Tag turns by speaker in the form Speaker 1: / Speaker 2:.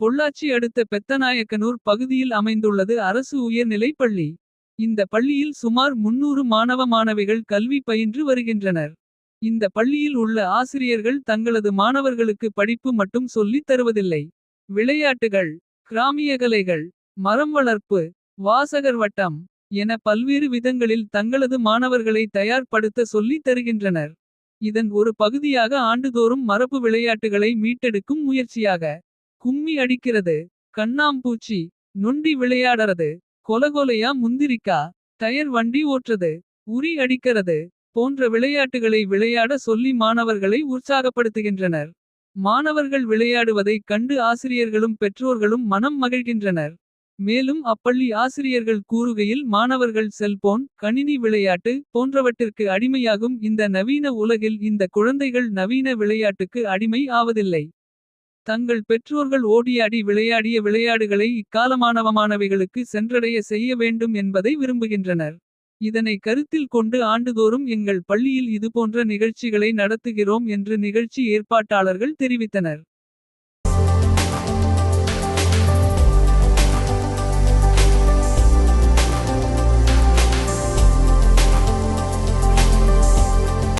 Speaker 1: பொள்ளாச்சி அடுத்த பெத்தநாயக்கனூர் பகுதியில் அமைந்துள்ளது அரசு உயர்நிலைப் பள்ளி. இந்த பள்ளியில் சுமார் 300 மாணவ மாணவிகள் கல்வி பயின்று வருகின்றனர். இந்த பள்ளியில் உள்ள ஆசிரியர்கள் தங்களது மாணவர்களுக்கு படிப்பு மட்டும் சொல்லித் தருவதில்லை. விளையாட்டுகள் கிராமிய கலைகள் மரம் வளர்ப்பு. வாசகர் வட்டம் என பல்வேறு விதங்களில் தங்களது மாணவர்களை தயார்படுத்த சொல்லித் தருகின்றனர். இதன் ஒரு பகுதியாக ஆண்டுதோறும் மரபு விளையாட்டுகளை மீட்டெடுக்கும் முயற்சியாக. கும்மி அடிக்கிறது கண்ணாம்பூச்சி நொண்டி விளையாடறது. கொலகொலையா முந்திரிக்கா டயர் வண்டி ஓட்டுறது. உரி அடிக்கிறது போன்ற விளையாட்டுகளை விளையாட சொல்லி மாணவர்களை உற்சாகப்படுத்துகின்றனர். மாணவர்கள் விளையாடுவதை கண்டு ஆசிரியர்களும் பெற்றோர்களும் மனம் மகிழ்கின்றனர். மேலும் அப்பள்ளி ஆசிரியர்கள் கூறுகையில் மாணவர்கள் செல்போன். கணினி விளையாட்டு போன்றவற்றிற்கு அடிமையாகும் இந்த நவீன உலகில். இந்த குழந்தைகள் நவீன விளையாட்டுக்கு அடிமை ஆவதில்லை. தங்கள் பெற்றோர்கள் ஓடியாடி விளையாடிய விளையாடுகளை இக்காலமானவமானவைகளுக்கு சென்றடைய செய்ய வேண்டும் என்பதை விரும்புகின்றனர். இதனை கருத்தில் கொண்டு ஆண்டுதோறும் எங்கள் பள்ளியில் இதுபோன்ற நிகழ்ச்சிகளை நடத்துகிறோம் என்று நிகழ்ச்சி ஏற்பாட்டாளர்கள் தெரிவித்தனர்.